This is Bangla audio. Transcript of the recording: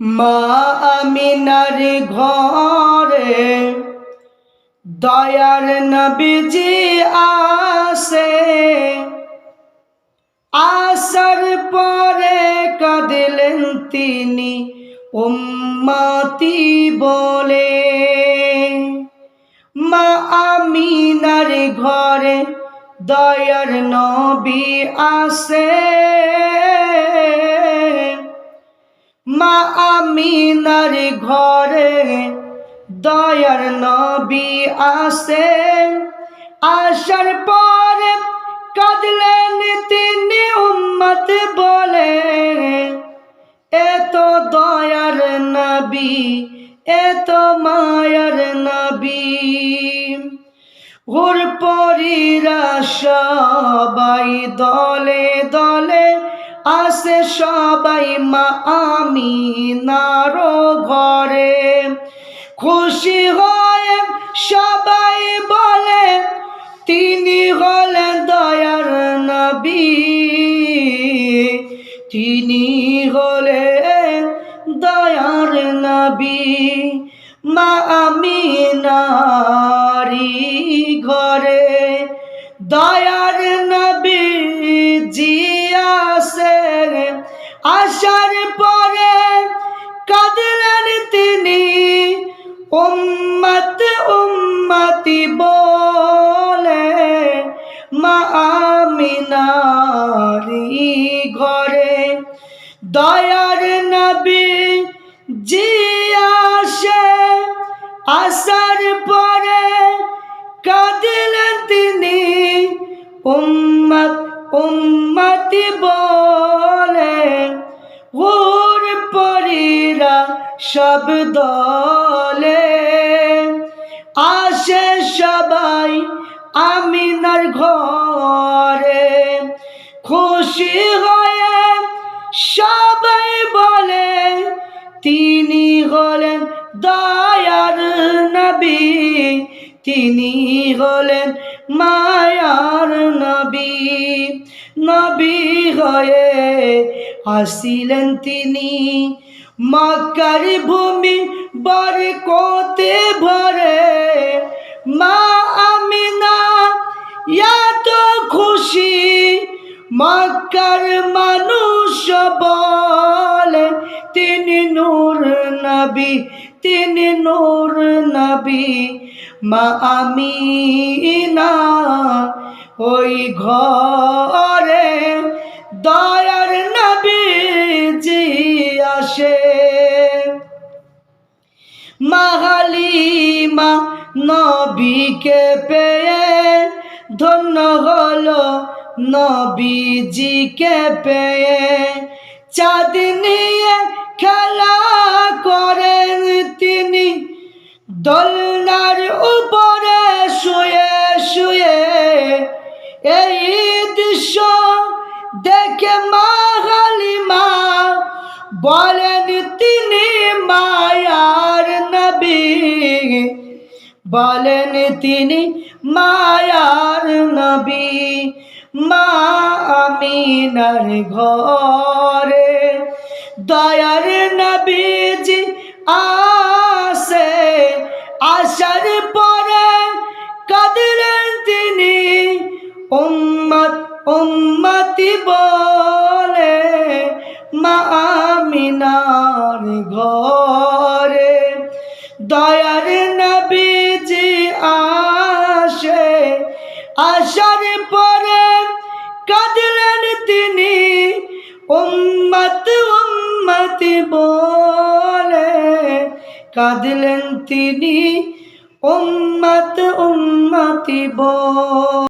মা আমিনার ঘরে দয়ার নবীজি আসে। আসার পরে কাঁদিলেন তিনি উম্মাতি বলে। মা আমিনার ঘরে দয়ার নবী আসে। মা আমিনার ঘরে দয়ার নবী আসে। আসার পরে কাঁদলেন তিনি উম্মত বলে। এত দয়ার নবী, এত মায়ার নবী। হুর পরীরা সবাই দলে দলে আসে সবাই মা আমি নারো ঘরে। খুশি হয়ে সবাই বলে, তিনি হলেন দয়ার নবী। তিনি হলেন দয়ার নবী। মা আমি নারী জিয়াসে আসার পরে কাঁদলেন তিনি, উম্মত উম্মতি বলে, মা আমিনারি ঘরে। দয়ার নবী জিয়াসে আসার পরে কাঁদলেন তিনি, উম্মত উম্মতি বলে হুর পরীরা সব দলে। আসে সবাই আমিনার ঘরে। খুশি হয়ে সবাই বলে, তিনি হলেন দয়ার নবী। তিনি হলেন মায়ার নবী। নবী হয়ে আসিলেন তিনি। মক্কার ভূমি বরকতে ভরে। মা আমিনা, এত খুশি মক্কার মানুষ বলে, তিনি নূর নবী, তিনি মা আমিনা, ওই ঘরে দয়ার নবী জি আসে। মাহালিমা নবীকে পেয়ে ধন্য হলো নবীজিকে পেয়ে। চাঁদ নিয়ে খেলা দৃশ্য দেখে মা বলেন তিনি মায়ার নবী। বলেন তিনি মায়ার নবী, মা আমিনার ঘরে। দয়ার নবীজি আসে বলে মা আমিনার ঘরে। দয়ার নবীজি আসে, আসার পরে কাঁদলেন তিনি, উম্মত উম্মতি বলে কাঁদলেন তিনি, উম্মত উম্মতি বলে।